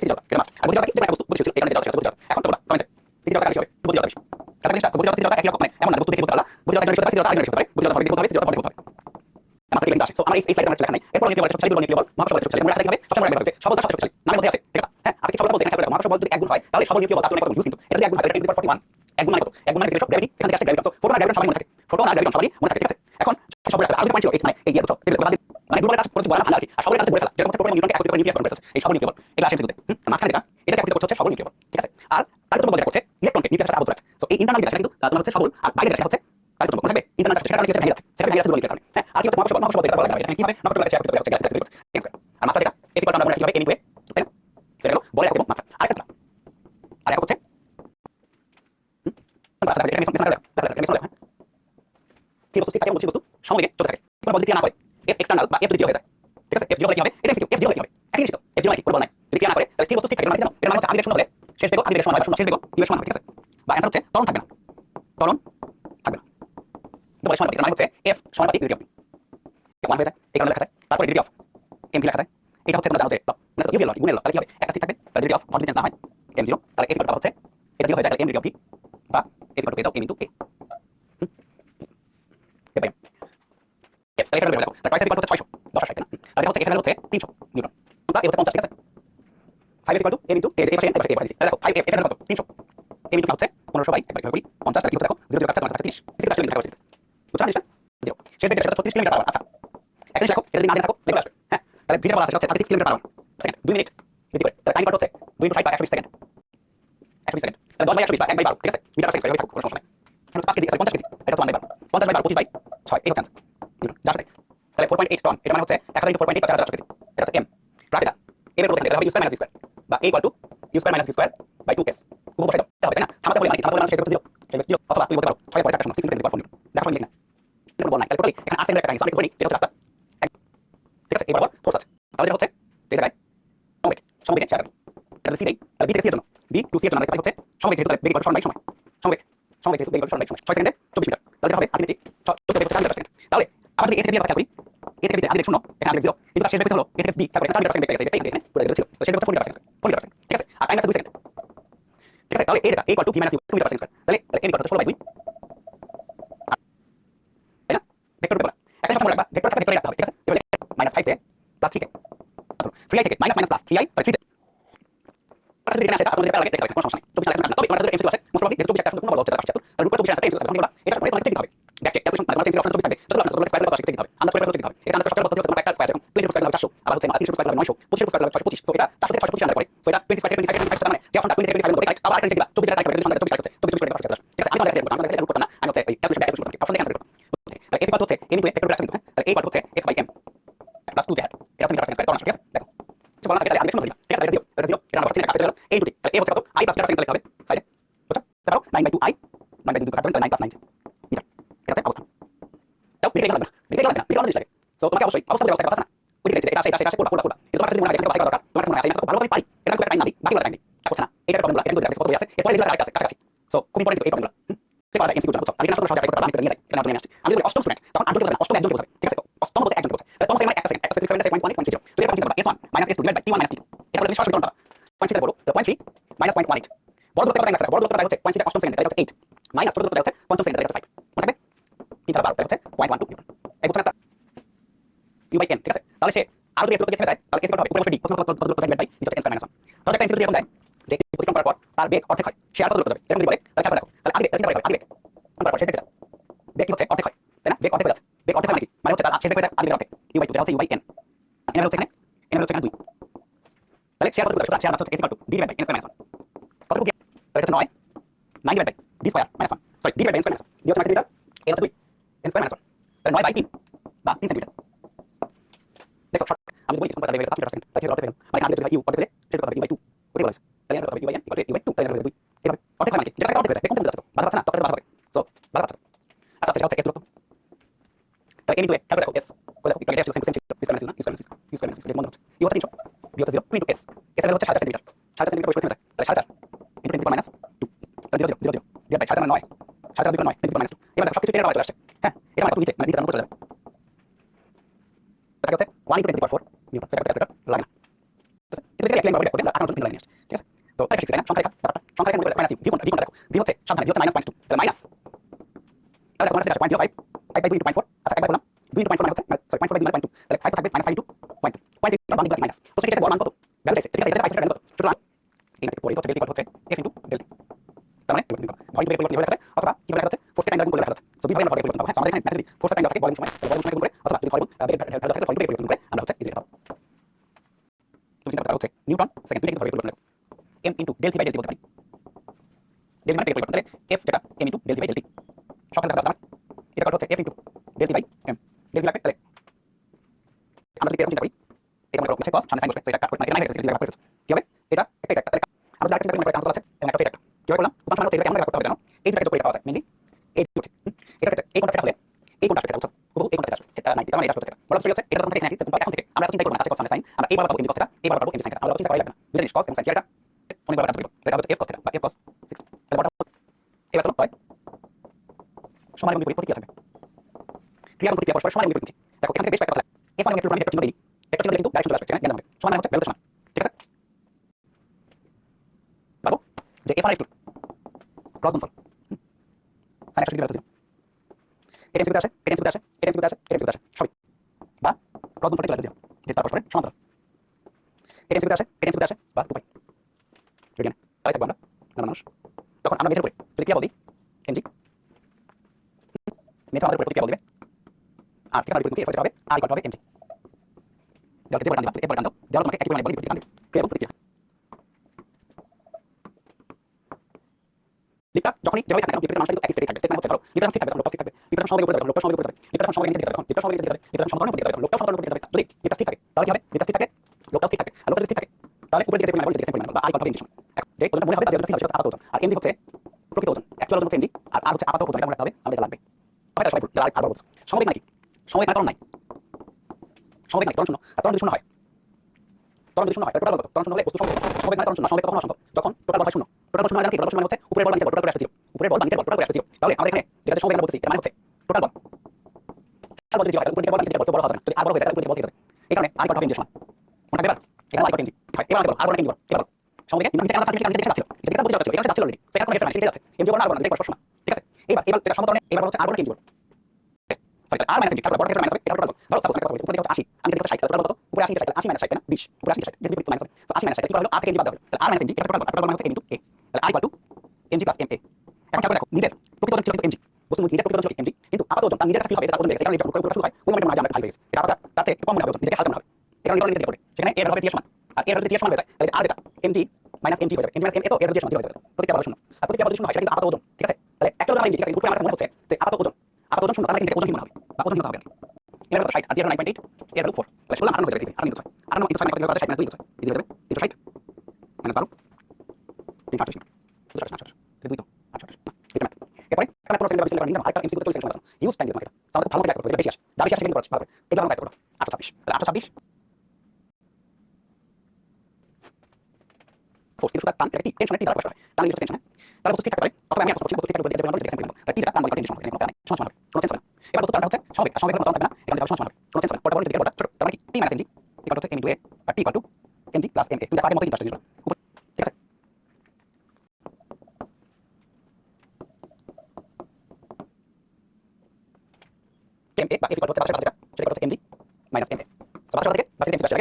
স্থিতি এটা মাস্ট আর গতি জড়তা কি একটা বস্তু গতিশীল ছিল এখানে গতি জড়তা এখন তোমরা কমেন্টে স্থিতি জড়তা বেশি হবে গতি জড়তা বেশি জিনিসটা গতি জড়তা স্থিতি মানে এমন না বস্তু দেখে বলতে পারলা গতি জড়তা স্থিতি জড়তা আরেকজন স্থিতি জড়তা গতি জড়তা স্থিতি জড়তা হবে আমার থেকে আসে সো আমার এই এই আমার লেখা নাই এরপর নিউক্লিয়ার বল শক্তিশালী বল বল মহাকর্ষ বল শক্তিশালী রাখতে হবে সবসময় রাখতে হবে সবল শক্তিশালী নামের মধ্যে আছে ঠিক আছে হ্যাঁ আমি কি বলতে এখানে মহাকর্ষ বল এক গুণ হয় তাহলে সবল নিউক্লিয়ার বল তার কত ইউজ কিন্তু এটা এক গুণ হয় 10 41 এক গুণ মানে কত এক গুণ মানে সব গ্র্যাভিটি এখানে আসে গ্র্যাভিটি ফোটন আর গ্র্যাভিটি সবাই মনে থাকে ফোটন আর গ্র্যাভিটি সবাই মনে থাকে ঠিক আছে এখন সবল একটা আরেকটা পয়েন্ট এই মানে এই ইয়ে বুঝছ মানে দুর্বল কাজ করতে বলা ভালো আর কি আর সবল কাজ বলে ফেলা যেরকম প্রোটন নিউট্রনকে একত্রিত করে নিউক্লিয়াস ফর্ম করতে এই সবল নিউক্লিয়ার এটা আসে কিন্তু মাঝখানে যেটা এটা একত্রিত করতে হচ্ছে সবল নিউক্লিয়ার ঠিক আছে আর আরেকটা বল যেটা করছে ইলেকট্রনকে নিউক্লিয়াসের আবদ্ধ রাখছে তোমার মনে হ্যাঁ কি কি আছে মাত্রা যেটা এই পার্ট আমরা মনে সমস্যা কি বস্তু থাকে বস্তু সময়ে চলতে থাকে কোনো বল যদি না করে এক্সটার্নাল বা এফ যদি হয়ে যায় ঠিক আছে এফ জিরো হলে কি হবে এটা এফ জিরো হলে কি হবে একই জিনিস এফ জিরো মানে কোনো বল নাই যদি না করে তাহলে স্থির বস্তু ঠিক থাকে মানে জানো এর মানে হচ্ছে আমি শূন্য হলে শেষ বেগ আমি শূন্য হবে শূন্য শেষ বেগ কি সমান হবে ঠিক আছে বা অ্যানসার হচ্ছে ত্বরণ থাকবে না ত্বরণ থাকবে না তো বল সমানুপাতিক মানে হচ্ছে এফ সমানুপাতিক ডিগ্রি অফ ওয়ান হয়ে যায় এই কারণে লেখা যায় তারপরে ডিগ্রি অফ এম লেখা যায় এটা হচ্ছে তোমরা জানো যে মানে ইউভি লজি গুণের লগ তাহলে কি হবে একটা ঠিক থাকবে ডিগ্রি অফ ভলিউম না হয় এম জিরো তাহলে এফ হচ্ছে এটা জিরো হয়ে যায় এম ডিগ্রি অফ বা এফ ইকুয়াল পেয়ে যাও M into A F F তাহলে এখানে দেখো তাহলে প্রাইস ইকুয়াল হচ্ছে 600 10 আসে না তাহলে হচ্ছে এখানে হচ্ছে 300 নিউটন তোমরা এই হচ্ছে 50 ঠিক আছে 5 ইকুয়াল টু এম ইন্টু এটা হচ্ছে বাই একবার পঞ্চাশ টাকা দেখো, জিরো জিরো কাছে পাঁচ দুই মিনিট এটি করে তাহলে দুই ইন্টু ফাইভ একশো বিশ সেকেন্ড একশো ঠিক আছে? পঞ্চাশ এটা হচ্ছে ওয়ান বাই ছয়, এই হচ্ছে এইট এটা মানে হচ্ছে এটা হচ্ছে এম বা a equal to U square minus U square by 2s উপর বসাই দাও হবে তাই না? থামাতে বলে মানে থামাতে বলে মানে সেটা হচ্ছে 0 জিরো অথবা তুমি বলতে পারো। 6 পরে 6 মিনিট পার মিনিট দেখো লিখ না এটা বল নাই। তাহলে এখানে 8 সেকেন্ডের একটা করি এটা হচ্ছে রাস্তা। ঠিক আছে? এবার ফোর্স আছে। তাহলে এটা হচ্ছে এই জায়গায় সমবেগ। সমবেগে শেয়ার এটা সি নেই। তাহলে বি থেকে সি এর জন্য। বি টু সি এর জন্য। হচ্ছে সমবেগ। যেহেতু বেগ ইকুয়াল সময় সময়। সমবেগ। সমবেগ যেহেতু বেগ ইকুয়াল সময় সময়। 6 সেকেন্ডে 24 মিটার। তাহলে হবে। আলটিমেটলি 14 বেগ হচ্ছে 4 সেকেন্ড তাহলে আমরা এ থেকে বি ব্যাখ্যা করি। এ থেকে আমি শূন্য। এখানে আমি জিরো কিন্তু শেষ বেগ হলো এ বি তারপরে 4 মিটার সেকেন্ড পুরো ছিল সেটা হচ্ছে 4 মিটার সেকেন্ড 4 মিটার সেকেন্ড ঠিক আছে আর টাইম আছে 2 সেকেন্ড ঠিক আছে তাহলে এটা equal to b minus 2 metre second তাহলে তাহলে ইকুয়াল টু 16 বাই 2 তাই না ভেক্টর পেপার একটা কথা মনে রাখবা ভেক্টর থাকলে ভেক্টরে রাখতে হবে ঠিক আছে এবারে মাইনাস 5 থেকে প্লাস 3 কে ফ্রি আই থেকে minus minus plus 3i sorry 3 আচ্ছা যদি এখানে আসে তাহলে আপনাদের দেখতে হবে কোনো সমস্যা নেই তো বিশাল তবে তোমাদের এমসিকিউ আছে মোস্ট প্রবাবলি যেহেতু একটা কোনো বড় হচ্ছে তার তাহলে রূপে তো বিশাল আছে তখন এটা পরে তোমাদের দেখতে হবে ব্যাক চেক মানে তোমাদের অপশন থাকবে তখন তোমাদের স্কয়ার করতে হবে আমরা করে করতে হবে এটা আমাদের সরকারের পদ্ধতি তোমার একটা স্কয়ার এবং 20 স্কয়ার 400 আবার হচ্ছে 30 স্কয়ার 900 25 স্কয়ার 625 সো এটা 400 থেকে 625 আন্ডার করে সো এটা 25 থেকে 25 মানে যে অপশনটা 20 থেকে 25 করে আবার একটা দিবা 24 টাকা করে 24 টাকা করতে 24 করে 24 ঠিক আছে আমি তাহলে আমরা দেখতে করব না আমি হচ্ছে এই ক্যালকুলেশন ক্যালকুলেশন করতে অপশন দেখে আনসার করব তাহলে এই পার্ট হচ্ছে রাখতে হবে তাহলে এই পার্ট হচ্ছে f by m plus 2z এটা তুমি রাখতে পারো ঠিক আছে? দেখো। বলা থাকে আমি শুনুন ঠিক আছে জিরো এটা জিরো এটা আমরা কাটতে গেল এই দুটি তাহলে a হচ্ছে কত? I প্লাস 0 লিখতে হবে সাইডে বুঝছ? তারপর 9 বাই 2 i 9 বাই 2 কাটতে 9 প্লাস 9 মিটার, এটা অবস্থান তাও লিখে গেলাম লিখে গেলাম লিখে গেলাম সো তোমাকে অবশ্যই অবস্থা বুঝে কথা এটা এটা এটা এটা করে করতে পারি নিয়ে যাই এটা নিয়ে আসছি আমি যদি অষ্টম স্টুডেন্ট তখন আটজন অষ্টম একজন বলতে ঠিক আছে অষ্টম বলতে একজন বলতে তোমার সেখানে একটা সেকেন্ড একটা second second point point zero তো এটা কিন্তু s1 minus s2 divide by t1 minus t2 এটা বলে সরাসরি কোনটা পয়েন্ট থ্রি বড় পয়েন্ট বড় দূরত্ব কত বড় পঞ্চম সেকেন্ড হচ্ছে ফাইভ মনে ঠিক আছে? তাহলে সে আরও যদি দূরত্ব যায়, তাহলে এস কত হবে উপরে বসে ডি কত কত দূরত্ব ডিভাইড বাই এটা এন মাইনাস 1 তাহলে একটা ইনসিডেন্ট এরকম দেয় যে অতিক্রম করার পর তার বেগ অর্ধেক হয়। সে আর আগে চিন্তা করে আগে বেগ। তারপর সেটা বেগ কি হচ্ছে? অর্ধেক হয়। তাই না? বেগ অর্ধেক যাচ্ছে। বেগ অর্ধেক কি? হচ্ছে তার শেষ আগে অর্ধেক ইউ বাই 2 হচ্ছে ইউ বাই এন এন হচ্ছে এখানে এন হচ্ছে এখানে 2 তাহলে শেয়ার কত দূরত্ব শেয়ার হচ্ছে S equal to D divide by N square minus 1 কত কি তাহলে এটা 9 9 divide by D square minus 1 sorry D divide by N square minus 1 D হচ্ছে মাইনাস এন হচ্ছে 2 এন স্কয়ার মাইনাস 1 তাহলে 9 বাই 3 বা 3 সেন্টিমিটার দেখো শর্ট আমি বলি তোমরা দেখবে 5 পার্সেন্ট তাহলে অর্ধেক মানে আমি যদি ইউ অর্ধেক সেটা হবে ইউ বাই 2 ওটাই বলেছে তাহলে আমরা হবে U by N equal to U by 2 তাহলে হবে 2 এভাবে অর্ধেক মানে কি যেটা অর্ধেক হয়ে যায় কোন যাচ্ছে বাধা পাচ্ছে না তখন বাধা হবে সো বাধা পাচ্ছে আচ্ছা সেটা হচ্ছে এস দূরত্ব তাহলে এন ইনটু এ তাহলে দেখো এস করে দেখো এটা হচ্ছে সেন্টিমিটার ইউজ করেন না ইউজ করেন ইউজ করেন ইউজ করেন হচ্ছে ইউ হচ্ছে 300 ইউ হচ্ছে 0 ইনটু এস এস এর হচ্ছে 7 সেন্টিমিটার 7 সেন্টিমিটার পরিষ্কার হয়ে যায় তাহলে 7 ইনটু 10 মাইনাস 2 তাহলে 0 0 0 ডিভাইড বাই 7 মানে 9 7 দুটো 9 10 মাইনাস 2 এবার সবকিছু টেনে চলে আসছে হ্যাঁ এটা মানে নিচে মানে নিচে চলে যাবে। তাহলে হচ্ছে 1 ইনটু 10 পাওয়ার 4 নিউটন সেটা ক্যালকুলেটর লাগে না এটা দেখলে সেম ভাবে করতে আঠারো জন লাইন আসছে। ঠিক আছে? তো এটা শিখছি না? সংখ্যা রেখা সংখ্যা রেখা মাইনাস ভি কোণ ভি কোণ দেখো। ভি হচ্ছে সাবধানে ভি হচ্ছে মাইনাস পয়েন্ট টু তাহলে মাইনাস তাহলে দেখো minus point zero five five by দুই পয়েন্ট ফোর একবার বললাম। দুই পয়েন্ট ফোর হচ্ছে সরি পয়েন্ট ফোর বাই দুই পয়েন্ট টু তাহলে ফাইভ থাকবে minus five into point point বাম মাইনাস তো সেক্ষেত্রে বড় মান কত? ভ্যালু ঠিক আছে সুতরাং এই নাকি পরে হচ্ছে ডেল্টা হচ্ছে এফ ইন্টু ডেল্টা তার মানে ভয়েন্ট ব্রেক পরিবর্তন লেখা অথবা কি লেখা আছে ফোর্স টাইম গুণ লেখা আছে সো দুই ভাবে আমরা পরিবর্তন হ্যাঁ আমাদের এখানে ফোর্স টাইম থাকে বলেন সময় বলেন সময় গুণ করে অথবা যদি ভয়েন্ট ভ্যালু থাকে ভয়েন্ট ব্রেক পরিবর্তন করে আমরা হচ্ছে ইজি পাবো তো চিন্তা করতে হচ্ছে নিউটন সেকেন্ড দুই ভাবে পরিবর্তন M into del by del বলতে পারি ডেল মানে পরিবর্তন করে এফ যেটা M into del by del সকালে দেখা যাচ্ছে এটা কত হচ্ছে F into del by M del লাগবে তাহলে আমরা যদি এরকম চিন্তা করি এটা মনে করো হচ্ছে cos সামনে sin বসবে সেটা কাট করে এটা নাই হচ্ছে এটা কাট করে কি হবে এটা একটা এটা তাহলে আমরা যাকে চিন্তা করি মনে করি কাজ আছে এবং একটা এটা কি করলাম উপাদান সমান হচ্ছে এটা আমরা করতে হবে জানো এই দুটাকে যোগ করে পাওয়া যায় মেইনলি এই হচ্ছে এটা হচ্ছে এই কোণটা হলে এই কোণটা এটা হচ্ছে পুরো এই কোণটা এটা নাই তার মানে এটা হচ্ছে বলা হচ্ছে এটা তখন থেকে এখানে এখন থেকে আমরা চিন্তা করব না cos sin আমরা এই বার পাবো কিন্তু cos এটা এই বার পাবো কিন্তু sin আমরা চিন্তা করা লাগবে না দুটো জিনিস cos এবং sin এটা অনেক বার পাবো এটা হচ্ছে f cos বা f cos 6 তাহলে বড় এবার চলো হয় সমান এবং বিপরীত প্রতিক্রিয়া থাকবে? ক্রিয়া প্রতিক্রিয়া পরস্পর সমান বিপরীত দেখো, এখান থেকে বেশ কয়েকটা টু আমি একটা চিহ্ন দিই। একটা চিহ্ন কিন্তু ডাইরেকশন চলে আসবে জ্ঞান হবে সমান হচ্ছে ভ্যালু সমান। ঠিক আছে? পারব? যে ওয়ান এফ টু ক্রস গুণফল সাইন ডিগ্রি ভ্যালু এটা আসে এটা আসে এটা আসে এটা আসে, সবই। বা ক্রস গুণফল চলে আসবে যে তার পরস্পরের সমান্তরাল এটা এমসিকিউতে আসে এটা এমসিকিউতে আসে বা টু পাই ঠিক আছে তাই থাকব আমরা না মানুষ তখন আমরা মেথের উপরে যদি ক্রিয়া বলি এমজি ঠিক আছে ঠিক থাকবে লোকটা ঠিক থাকবে। লিপটা সমাবেগ করে যাবে লোকটা সমাবেগ করে যাবে। লিপটা সমাবেগ নিচে যাবে, লিপটা সমাবেগ নিচে যাবে লিপটা সমাবেগ নিচে যাবে লোকটা সমাবেগ নিচে যাবে। যদি লিপটা ঠিক থাকে, তাহলে কি হবে? ঠিক থাকে। লোকটা ঠিক থাকে আর তাহলে উপরে দিকে পরিমাণ বলি দিকে পরিমাণ বা আই কথা ইন্ডিকেশন যে ওটা মনে হবে তাহলে ঠিক আছে সেটা আপাতত ওজন আর এমজি হচ্ছে প্রকৃত ওজন অ্যাকচুয়াল ওজন হচ্ছে এমজি আর আর হচ্ছে আপাতত ওজন এটা মনে রাখতে হবে আমাদের লাগবে হয় সবাই আর আর বলছো সমাবেগ নাকি মানে কারণ নাই। সমাবেগ নাই তরণ শূন্য। তরণ যদি শূন্য হয় তরণ যদি শূন্য হয় টোটাল তরণ শূন্য হলে বস্তু সম্ভব সমাবেগ মানে শূন্য সমাবেগ কখনো অসম্ভব যখন টোটাল হয় শূন্য, টোটাল শূন্য মানে টোটাল শূন্য হচ্ছে উপরের বল নিচের বল, টোটাল করে আসছে জিরো উপরের বল নিচের বল, টোটাল করে আসছে তাহলে আমাদের এখানে যেটা আমরা বলতেছি মানে হচ্ছে টোটাল বল। টোটাল বল যদি হয় উপরের বল নিচের বল বড় হবে যদি আর বড় হয়ে যায় উপরের বল দিয়ে যাবে। এই কারণে আর কত হবে সমান মনে থাকবে এখানে আর কত ইন্ডি হয়, এবার আর বড় বল এবার সমাবেগে নিচে আমরা সার্টিফিকেট নিচে ছিল এটা কিন্তু বুঝতে পারছ এটা ছিল অলরেডি সেটা কোনো নাই সেটা আছে ইন্ডি বল আর বড় দেখো সমান ঠিক আছে? এবার এবার এটা সমতলে, এবার হচ্ছে আর বড় সরি আর মাইনাস তারপর বড় ক্ষেত্রে মাইনাস হবে ধরো সাপোজ বলি উপরে হচ্ছে 80 আমি দেখতে 60 টোটাল কত উপরে 80 60 80 মাইনাস 60 না 20 উপরে 80 60 যদি বিপরীত মাইনাস তো 80 মাইনাস 60 কি হলো আর থেকে বাদ দাও তাহলে আর মাইনাস এনজি এটা টোটাল টোটাল মানে হচ্ছে দেখো বস্তু নিজের প্রকৃত ওজন ছিল এনজি কিন্তু আপাতত হয় মানে হয়ে থেকে মনে মনে এর হবে হয়ে হয়ে হয়ে হয় ঠিক একটা ঠিক মনে হবে বা ওজন হবে এর হলো 60 আর এর হলো 9.8 এর হলো 4 তাহলে শুনলাম 98 হয়ে যাবে আর নিতে হয় আর নিতে হয় কত হবে 60 মাইনাস 2 হয়ে যাবে ইজি হয়ে যাবে ইনটু 60 মাইনাস 12 তিন আঠাশ দুটো আঠাশ আঠাশ। দুই তো আঠাশ। এটা এরপরে, তাহলে কোনো সেকেন্ড বেশি লাগবে আমরা এমসি করতে চলে ইউজ টাইম দিতে আমাকে আমাদের ভালো করে করতে বেশি আসে। যা বেশি আসে, কিন্তু ভালো করে। এটা আমরা 826 তাহলে 826 ফোর্স কিছু টান কি? টেনশন কি? দ্বারা হয়। টান টেনশন তাহলে অথবা আমি ঠিক থাকবে যেটা আমরা তাহলে কি টান বলে টেনশন হবে। এবার টান হচ্ছে সমবেগ সমাবেগ কোনো থাকবে না। এখানে সমান সমান কোনো টেনশন পড়া পড়া দিকে বড়টা ছোট তার মানে কি? মাইনাস এমজি ইকুয়াল হচ্ছে M A R T equal to MG plus M A আগের মতই ইন্টারস্টেড দিল ঠিক আছে? এম এ বা এফ ইকুয়াল হচ্ছে বাসা যেটা। সেটা two MG minus M A থেকে বাসা থেকে